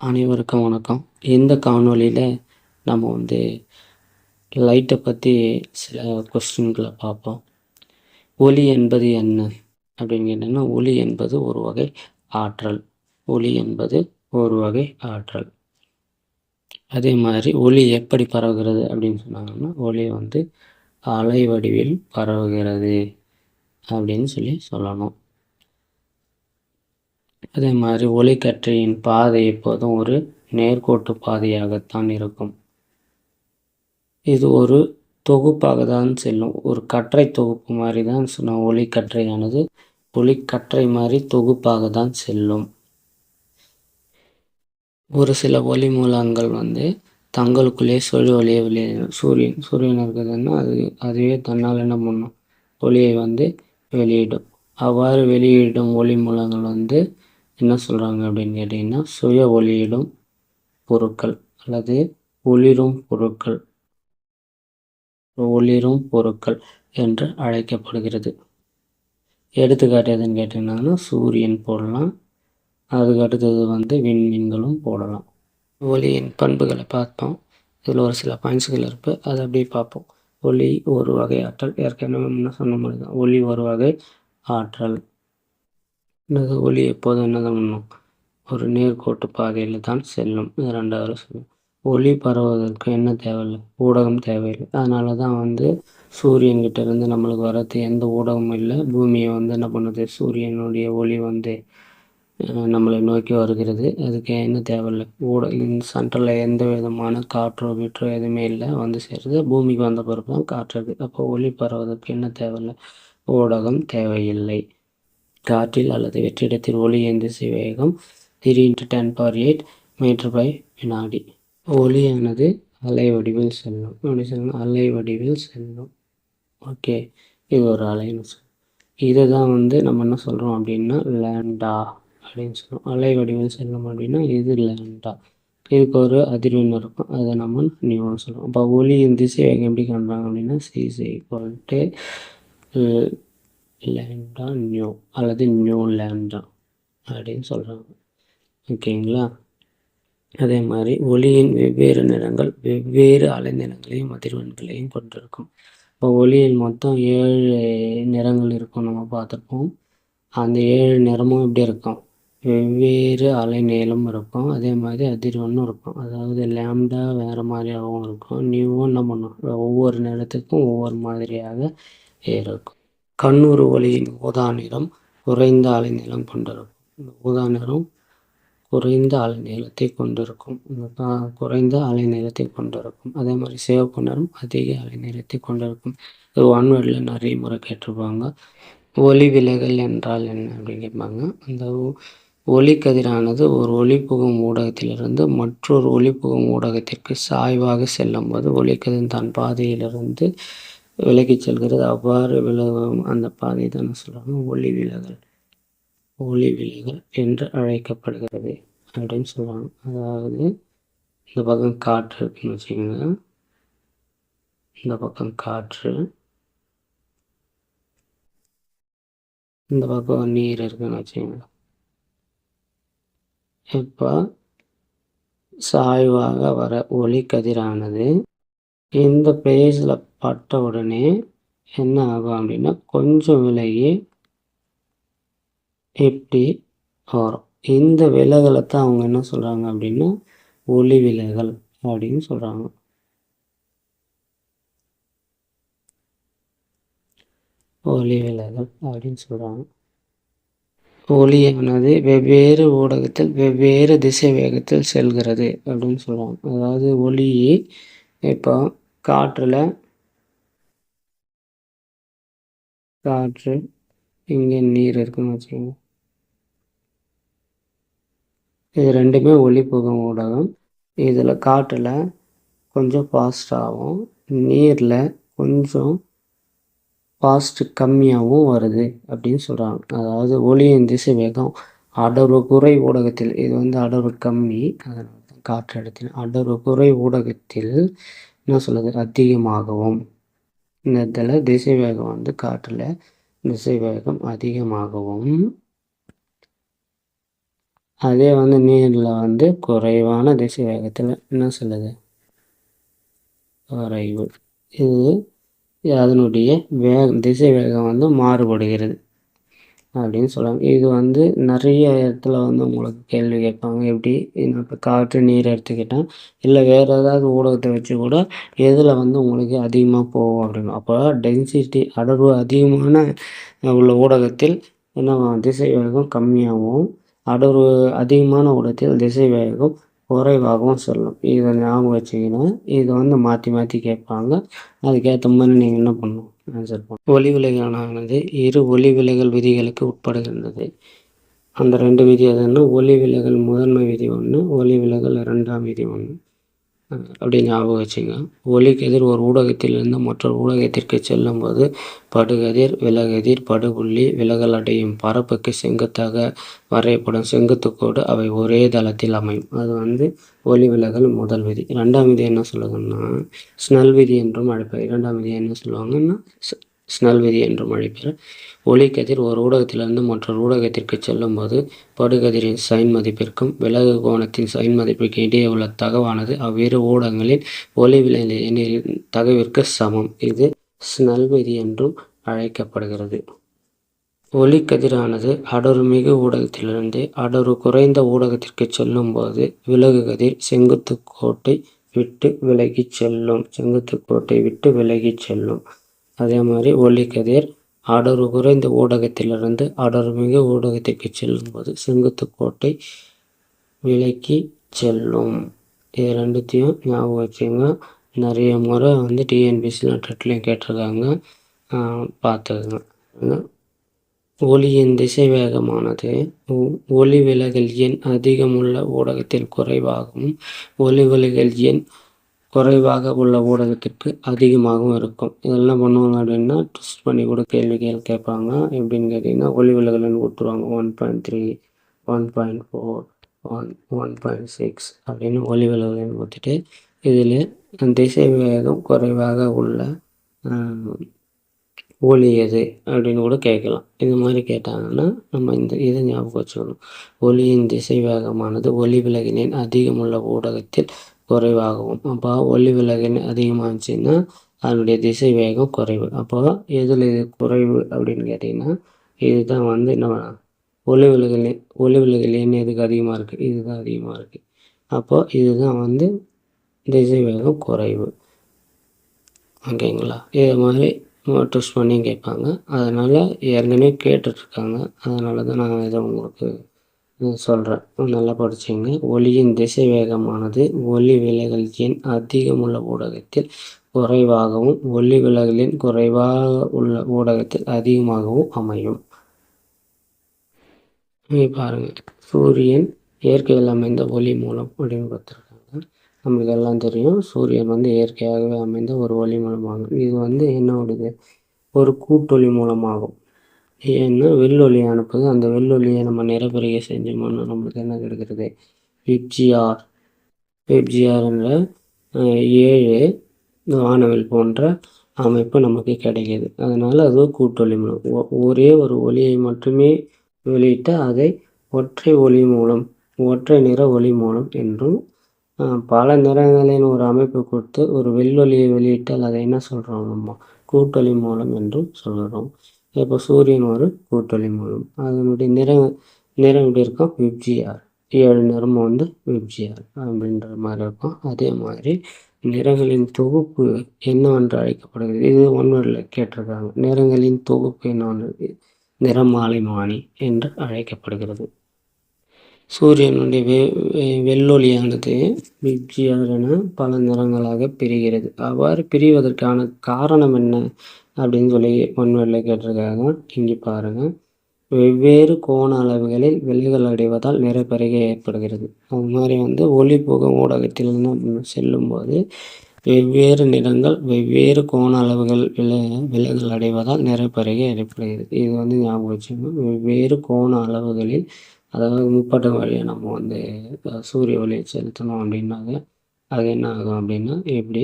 அனைவருக்கும் வணக்கம். இந்த காணொளியில் நம்ம வந்து லைட்டை பற்றி சில கொஸ்டின்களை பார்ப்போம். ஒளி என்பது என்ன? அப்படின்னு கேட்டீங்கன்னா, ஒளி என்பது ஒரு வகை ஆற்றல். ஒளி என்பது ஒரு வகை ஆற்றல். அதே மாதிரி ஒளி எப்படி பரவுகிறது அப்படின்னு சொன்னாங்கன்னா, ஒளி வந்து அலை வடிவில் பரவுகிறது அப்படின்னு சொல்லி சொல்லணும். அதே மாதிரி ஒளிக்கற்றையின் பாதை எப்போதும் ஒரு நேர்கோட்டு பாதையாகத்தான் இருக்கும். இது ஒரு தொகுப்பாக தான் செல்லும். ஒரு கற்றை தொகுப்பு மாதிரி தான் சொன்ன ஒளிக்கற்றையானது ஒளிக்கற்றை மாதிரி தொகுப்பாக தான் செல்லும். ஒரு சில ஒளி மூலங்கள் வந்து தங்களுக்குள்ளே சொல்லி ஒளியை வெளியிடும். சூரியன் சூரியன் இருக்குதுன்னா அது அதுவே தன்னால் என்ன பண்ணும் ஒளியை வந்து வெளியிடும். அவ்வாறு வெளியிடும் ஒளி மூலங்கள் வந்து என்ன சொல்கிறாங்க அப்படின்னு கேட்டிங்கன்னா, சுய ஒளியிடும் பொருட்கள் அல்லது ஒளிரும் பொருட்கள் ஒளிரும் பொருட்கள் என்று அழைக்கப்படுகிறது. எடுத்துக்காட்டு எதுன்னு கேட்டிங்கன்னா, சூரியன் போடலாம். அதுக்கு அடுத்தது வந்து விண்மீன்களும் போடலாம். ஒளியின் பண்புகளை பார்த்தோம். இதில் ஒரு சில பாயிண்ட்ஸ்கள் இருக்கு. அதை அப்படியே பார்ப்போம். ஒளி ஒரு வகை ஆற்றல். ஏற்கனவே முன்ன சொன்ன மாதிரி தான். ஒளி ஒரு வகை ஆற்றல். என்னது ஒளி எப்போதும் என்னதான் பண்ணும்? ஒரு நேர்கோட்டு பாதையில் தான் செல்லும். இது ரெண்டாவது சொல்லும். ஒளி பரவுவதற்கு என்ன தேவையில்லை? ஊடகம் தேவையில்லை. அதனால தான் வந்து சூரியன்கிட்ட இருந்து நம்மளுக்கு வர்றது எந்த ஊடகமும் இல்லை. பூமியை வந்து என்ன பண்ணுது? சூரியனுடைய ஒளி வந்து நம்மளை நோக்கி வருகிறது. அதுக்கு என்ன தேவையில்லை? ஊட சென்டரில் எந்த விதமான காற்றோ கீற்றோ எதுவுமே இல்லை. வந்து சேருது. பூமிக்கு வந்த பிறகு தான் காற்று இருக்குது. அப்போ ஒளி பரவுவதற்கு என்ன தேவையில்லை? ஊடகம் தேவையில்லை. காற்றில் அல்லது வெற்றிடத்தில் ஒளியின் திசைவேகம் three into ten power eight metre by வினாடி. ஒளியானது அலை வடிவில் செல்லும். எப்படி சொல்லணும் அலை வடிவில் செல்லும். ஓகே. இது ஒரு அலைன்னு சொல்லும். இதை தான் வந்து நம்ம என்ன சொல்கிறோம் அப்படின்னா லேண்டா அப்படின்னு சொல்லுவோம். அலை வடிவில் செல்லும் அப்படின்னா இது லேண்டா. இதுக்கு ஒரு அதிர்வெண் இருக்கும். அதை நம்ம நியூன்னு சொல்லுவோம். அப்போ ஒளியின் திசைவேகம் எப்படி காண்பாங்க அப்படின்னா CC is equal to lambda nu அல்லது நியூ லேண்டா அப்படின்னு சொல்கிறாங்க. ஓகேங்களா? அதே மாதிரி ஒளியின் வெவ்வேறு நிறங்கள் வெவ்வேறு அலைநிறங்களையும் அதிர்வெண்களையும் கொண்டிருக்கும். இப்போ ஒளியில் மொத்தம் ஏழு நிறங்கள் இருக்கும் நம்ம பார்த்துருப்போம். அந்த ஏழு நிறமும் எப்படி இருக்கும்? வெவ்வேறு அலைநீளம் இருக்கும். அதே மாதிரி அதிர்வெண்ணும் இருக்கும். அதாவது லேம்டா வேறு மாதிரியாகவும் இருக்கும். நியூவும் என்ன பண்ணும்? ஒவ்வொரு நிறத்துக்கும் ஒவ்வொரு மாதிரியாக இருக்கும். கண்ணூறு ஒளியின் ஊதா நிறம் குறைந்த அலைநீளம் கொண்டிருக்கும். இந்த ஊதா நிறம் குறைந்த அலைநீளத்தை கொண்டிருக்கும். குறைந்த அலைநீளத்தை கொண்டிருக்கும். அதே மாதிரி சிவப்பு நிறம் அதிக அலைநீளத்தை கொண்டிருக்கும். இது ஒன் வேர்டில் நிறைய முறை கேட்டிருப்பாங்க. ஒளி விலகல் என்றால் என்ன அப்படின்னு கேட்பாங்க. அந்த ஒளிக்கதிரானது ஒரு ஒளிப்புகும் ஊடகத்திலிருந்து மற்றொரு ஒளிபுகும் ஊடகத்திற்கு சாய்வாக செல்லும்போது ஒளிக்கதிர் தன் பாதையிலிருந்து விலகிச் செல்கிறது. அவ்வாறு விலகும் அந்த பாதை தான் சொல்கிறாங்க ஒளி விலகல். ஒளி விலகல் என்று அழைக்கப்படுகிறது அப்படின்னு சொல்லுவாங்க. அதாவது இந்த பக்கம் காற்று இருக்குன்னு வச்சுக்கோங்க. இந்த பக்கம் காற்று இந்த பக்கம் நீர் இருக்குன்னு வச்சுக்கோங்க. இப்போ சாய்வாக வர ஒளி கதிரானது இந்த பிளேஸில் பட்ட உடனே என்ன ஆகும் அப்படின்னா கொஞ்சம் விலகி இப்படி வரும். இந்த விலகலை தான் அவங்க என்ன சொல்கிறாங்க அப்படின்னா ஒளி விலகல் அப்படின்னு சொல்கிறாங்க. ஒளி விலகல் அப்படின்னு சொல்கிறாங்க. ஒளியானது வெவ்வேறு ஊடகத்தில் வெவ்வேறு திசை வேகத்தில் செல்கிறது அப்படின்னு சொல்லுவாங்க. அதாவது ஒளி இப்போ காற்றில் காற்று இங்கே நீர் இருக்குன்னு வச்சுக்கோங்க. இது ரெண்டுமே ஒளி புகும் ஊடகம். இதில் காற்றில் கொஞ்சம் ஃபாஸ்ட்டாகவும் நீரில் கொஞ்சம் ஃபாஸ்ட் கம்மியாகவும் வருது அப்படின்னு சொல்கிறாங்க. அதாவது ஒளியின் திசை வேகம் அடர்வு குறை ஊடகத்தில் இது வந்து அடர்வு கம்மி அதனால தான் காற்று இடத்தில் அடர்வு குறை ஊடகத்தில் என்ன சொல்லுது அதிகமாகவும் இந்த இதில் திசை வேகம் வந்து காற்றில் திசை வேகம் அதிகமாகவும் அதே வந்து நீரில் வந்து குறைவான திசை வேகத்தில் என்ன சொல்லுது? குறைவு. இது அதனுடைய வேக திசை வேகம் வந்து மாறுபடுகிறது. அப்படின்னு சொல்லுவாங்க இது வந்து நிறைய இடத்துல வந்து உங்களுக்கு கேள்வி கேட்பாங்க. எப்படி? இப்போ காற்று நீர் எடுத்துக்கிட்டால் இல்லை வேறு ஏதாவது ஊடகத்தை வச்சு கூட எதில் வந்து உங்களுக்கு அதிகமாக போகும் அப்படின்னு. அப்போ டென்சிட்டி அடர்வு அதிகமான உள்ள ஊடகத்தில் என்ன திசை வேகம் கம்மியாகவும் அடர்வு அதிகமான ஊடகத்தில் திசை வேகம் குறைவாகவும் சொல்லும். இதை ஞாபகம் வச்சுக்கணும். இதை வந்து மாற்றி மாற்றி கேட்பாங்க. அதுக்கேற்ற மாதிரி நீங்கள் என்ன பண்ணணும்? ஆன்சர் ஒளி விலகலானது இரு ஒளி விலகல் விதிகளுக்கு உட்படுகின்றது. அந்த ரெண்டு விதி எதுன்னா ஒளி விலகல் முதன்மை விதி ஒன்று ஒளி விலகல் ரெண்டாம் விதி ஒன்று. அப்படி ஞாபகம் வச்சுங்க. ஒளிக்கதிர் ஒரு ஊடகத்திலிருந்து மற்றொரு ஊடகத்திற்கு செல்லும்போது படுகதிர் விலகதிர் படுபுள்ளி விலகல் அடையும் பரப்புக்கு செங்குத்தாக வரையப்படும் செங்குத்துக்கோடு அவை ஒரே தளத்தில் அமையும். அது வந்து ஒளி விலகல் முதல் விதி. ரெண்டாம் விதி என்ன சொல்லுதுன்னா ஸ்னல் விதி என்றும் அழைப்பார் இரண்டாம் விதி என்ன சொல்லுவாங்கன்னா ஸ்னல் விதி என்றும் அழைப்பர் ஒளிக்கதிர் ஒரு ஊடகத்திலிருந்து மற்றொரு ஊடகத்திற்கு செல்லும்போது படுகதிரின் சைன் மதிப்பிற்கும் விலகு கோணத்தின் சைன் மதிப்பிற்கு இடையே உள்ள தகவானது அவ்விரு ஊடகங்களின் ஒளிவிலின் தகவிற்கு சமம். இது ஸ்னல் விதி என்றும் அழைக்கப்படுகிறது. ஒளிக்கதிரானது அடருமிகு ஊடகத்திலிருந்து அடரு குறைந்த ஊடகத்திற்கு செல்லும்போது விலகு கதிர் செங்குத்து கோட்டை விட்டு விலகிச் செல்லும். செங்குத்து கோட்டை விட்டு விலகிச் செல்லும். அதே மாதிரி ஒளிக்கதிர் அடரு குறைந்த ஊடகத்திலிருந்து அடருமிகு ஊடகத்திற்கு செல்லும்போது செங்குத்து கோட்டை விலக்கி செல்லும். இது ரெண்டுத்தையும் ஞாபகம் வச்சுங்க. நிறைய முறை வந்து டிஎன்பிசியில் டெட்லையும் கேட்டிருக்காங்க. பார்த்துக்குங்க ஒளியின் திசை வேகமானது ஒளி விலகல் எண் அதிகமுள்ள ஊடகத்தில் குறைவாகவும் ஒளி விலகல் எண் குறைவாக உள்ள ஊடகத்திற்கு அதிகமாகவும் இருக்கும். இதெல்லாம் பண்ணுவாங்க அப்படின்னா ட்விஸ்ட் பண்ணி கூட கேள்விகள் கேட்பாங்க. எப்படின்னு கேட்டிங்கன்னா ஒளி விலகல்னு கொடுத்துருவாங்க one point three one point four one one point six அப்படின்னு ஒளி விலகல்னு கொடுத்துட்டு இதில் திசை வேகம் குறைவாக உள்ள ஒளி எது அப்படின்னு கூட கேட்கலாம். இது மாதிரி கேட்டாங்கன்னா நம்ம இந்த இதை ஞாபகம் வச்சுக்கணும். ஒளியின் திசை வேகமானது ஒளி விலகினின் அதிகமுள்ள ஊடகத்தில் குறைவாகவும். அப்போ ஒளி விலகல் இருந்துச்சுன்னா அதனுடைய திசை வேகம் குறைவு. அப்போ எதில் இது குறைவு அப்படின்னு கேட்டிங்கன்னா இதுதான் வந்து நம்ம ஒளி விலகல் ஒளி விலகல் எதுக்கு அதிகமாக இருக்குது இதுதான் அதிகமாக இருக்குது அப்போ இதுதான் வந்து திசை வேகம் குறைவு. ஓகேங்களா? இது மாதிரி ட்விஸ்ட் பண்ணி கேட்பாங்க. அதனால் ஏற்கனவே கேட்டுட்ருக்காங்க. அதனால தான் நான் இதை உங்களுக்கு சொல்கிறேன் நல்லா படிச்சிங்க. ஒளியின் திசை வேகமானது ஒளி விலகல் எண் அதிகமுள்ள ஊடகத்தில் குறைவாகவும் ஒளி விலகலின் குறைவாக உள்ள ஊடகத்தில் அதிகமாகவும் அமையும். பாருங்கள் சூரியன் இயற்கையில் அமைந்த ஒளி மூலம் அப்படின்னு பார்த்துருக்காங்க நம்மளுக்கு எல்லாம் தெரியும். சூரியன் வந்து இயற்கையாகவே அமைந்த ஒரு ஒளி மூலமாகும். இது வந்து என்ன ஒரு கூட்டொளி மூலமாகும். ஏன்னா வெள்ளொலி அனுப்புது. அந்த வெள்ளொலியை நம்ம நிறப்பெருகை செஞ்சோம்னா நம்மளுக்கு என்ன கிடைக்கிறது? பிப்ஜிஆர் பிப்ஜிஆர் என்ற ஏழு வானவில் போன்ற அமைப்பு நமக்கு கிடைக்கிது. அதனால் அது கூட்டொலி மூலம். ஒரே ஒரு ஒலியை மட்டுமே வெளியிட்டு அதை ஒற்றை ஒளி மூலம் ஒற்றை நிற ஒளி மூலம் என்றும் பல நிறங்களின் ஒரு அமைப்பு கொடுத்து ஒரு வெள்ளொலியை வெளியிட்டால் அதை என்ன சொல்கிறோம் நம்ம? கூட்டொலி மூலம் என்றும் சொல்கிறோம் இப்போ சூரியன் ஒரு கூட்டொளி மூலம். அதனுடைய நிறம் நிறம் எப்படி இருக்கும்? விப்ஜிஆர் ஏழு நிறமும் வந்து விப்ஜிஆர் அப்படின்ற மாதிரி இருக்கும். அதே மாதிரி நிறங்களின் தொகுப்பு என்னவென்று அழைக்கப்படுகிறது? இது ஒன்றில் கேட்டிருக்காங்க. நிறங்களின் தொகுப்பு என்னவென்று? நிறமாலைமானி என்று அழைக்கப்படுகிறது. சூரியனுடைய வெ வெள்ளொளியானது விப்ஜிஆர் என பல நிறங்களாக பிரிகிறது. அவ்வாறு பிரிவதற்கான காரணம் என்ன? அப்படின்னு சொல்லி ஒன்றில் கேட்டிருக்காங்க. இங்கே பாருங்கள் வெவ்வேறு கோண அளவுகளில் விலைகள் அடைவதால் நிறப்பெருகை ஏற்படுகிறது. அது மாதிரி வந்து ஒளிபுக ஊடகத்திலிருந்து செல்லும்போது வெவ்வேறு நிறங்கள் வெவ்வேறு கோண அளவுகள் விலை விலைகள் அடைவதால் நிறப்பெருகை ஏற்படுகிறது. இது வந்து ஞாபகம் வச்சுக்கணும் வெவ்வேறு கோண அளவுகளில் அதாவது முப்பட்ட வழியை நம்ம வந்து சூரிய ஒளியை செலுத்தணும் அப்படின்னாக்க அது என்ன ஆகும் அப்படின்னா எப்படி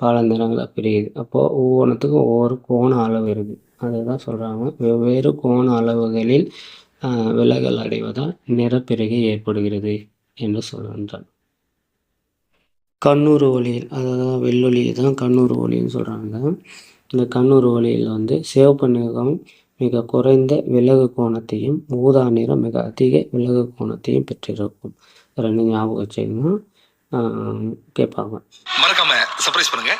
பல நிறங்களாக பிரியுது. அப்போது ஒவ்வொன்றுத்துக்கும் ஒவ்வொரு கோண அளவு இருக்குது அதை தான் சொல்கிறாங்க வெவ்வேறு கோண அளவுகளில் விலகல் அடைவதால் நிறப்பிறகை ஏற்படுகிறது என்று சொல்கின்றார். கண்ணூர் ஒளியில் அதாவது வெள்ளொலி தான் கண்ணூர் ஒளின்னு சொல்கிறாங்க இந்த கண்ணூர் ஒளியில் வந்து சிவப்பு நிறம் மிக குறைந்த விலகு கோணத்தையும் ஊதா நிறம் மிக அதிக விலகு கோணத்தையும் பெற்றிருக்கும். ரெண்டு ஞாபகம் வச்சுக்கணும் கேட்பாங்க மறக்காம சர்ப்ரைஸ் பண்ணுங்க.